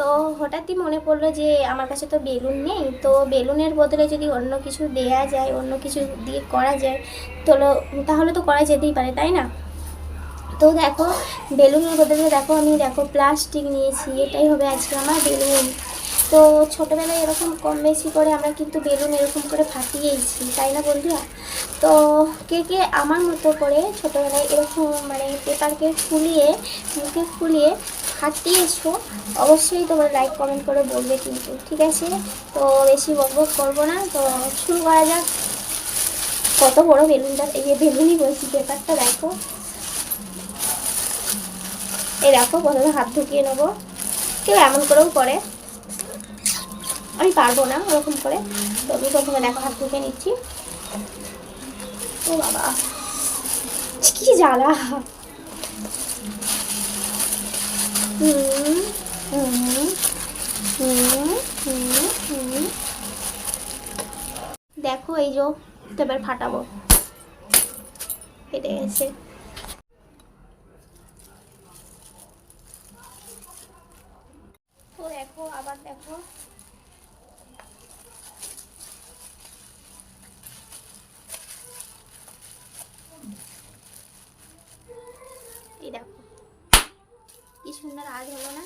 তো হঠাৎই মনে পড়ল যে আমার কাছে তো বেলুন নেই, তো বেলুনের বদলে যদি অন্য কিছু দেয়া যায়, অন্য কিছু দিয়ে করা যায়, তো তাহলে তো করা যেতেই পারে, তাই না? তো দেখো, বেলুনের বদলে দেখো আমি দেখো প্লাস্টিক নিয়েছি, এটাই হবে আজকে আমার বেলুন। তো ছোটোবেলায় এরকম কম বেশি করে আমরা কিন্তু বেলুন এরকম করে ফাটিয়েছি তাই না বন্ধুরা? তো কে কে আমার মতো করে ছোটোবেলায় এরকম মানে পেপারকে ফুলিয়ে, মুখে ফুলিয়ে ফাটিয়েছো অবশ্যই তোমরা লাইক কমেন্ট করে বলবে কিন্তু, ঠিক আছে? তো বেশি বক বক করব না, তো শুরু করা যাক। কত বড় বেলুনটা, এই বেলুনই বলছি, পেপারটা দেখো। এই দেখো প্রথমে হাত ঢুকিয়ে নেব। কেউ এমন করেও করে। আমি পারব না ওরকম করে। তো আমি প্রথমে দেখো, হাত ঢুকিয়ে নিচ্ছি। ও বাবা। কি জ্বালা। দেখো এই যে এবার ফাটাবো। ফেটে গেছে। তো দেখো আবার দেখো এই দেখো কি সুন্দর আজ হলো না।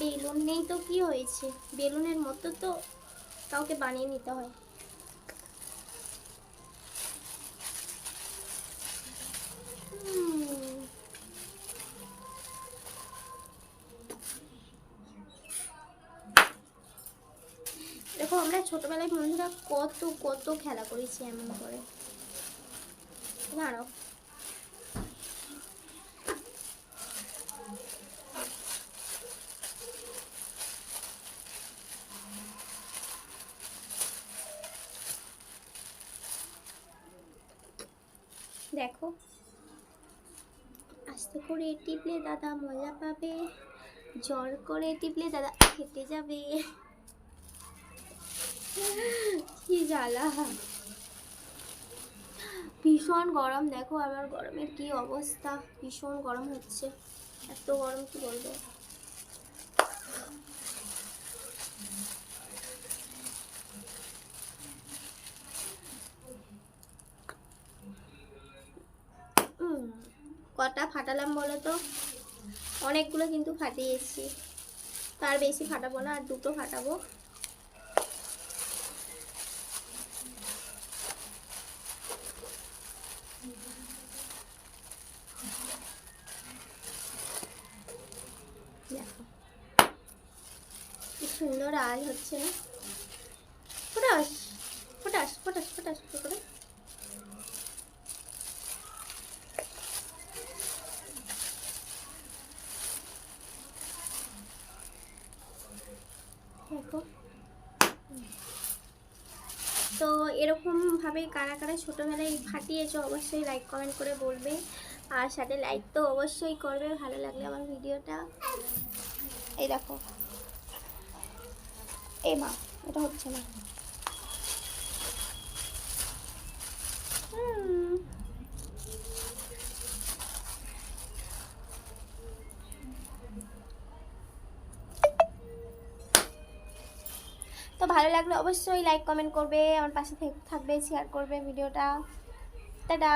বেলুন নেই তো কি হয়েছে? বেলুনের মতো তো কাউকে বানিয়ে নিতে হয়। দেখো, আমরা ছোটবেলায় বন্ধুরা কত কত খেলা করেছি এমন করে। দাঁড়াও। দেখো। আস্তে করে টিপলে দাদা মজা পাবে। জ্বর করে টিপলে দাদা খেতে যাবে। কি জ্বালা। ভীষণ গরম, দেখো আমার গরমের কি অবস্থা। ভীষণ গরম হচ্ছে। এত গরম কি বলব? কটা ফাটালাম বলো তো? অনেকগুলো কিন্তু ফাটিয়েছি তার বেশি ফাটাবো না, আর দুটো ফাটাবো। সুন্দর আজ হচ্ছে না? ফোটাস ফোটাস ফোটাস ফোটাস করে দেখো তো এরকমভাবে কারা কারা ছোটোবেলায় ফাটিয়েছো অবশ্যই লাইক কমেন্ট করে বলবে। আর সাথে লাইক তো অবশ্যই করবে, ভালো লাগলে আমার ভিডিওটা। এই দেখো। এই মা, এটা হচ্ছে না তো ভালো লাগলে অবশ্যই লাইক কমেন্ট করবে, আমার পাশে থাক- থাকবে শেয়ার করবে ভিডিওটা টাটা।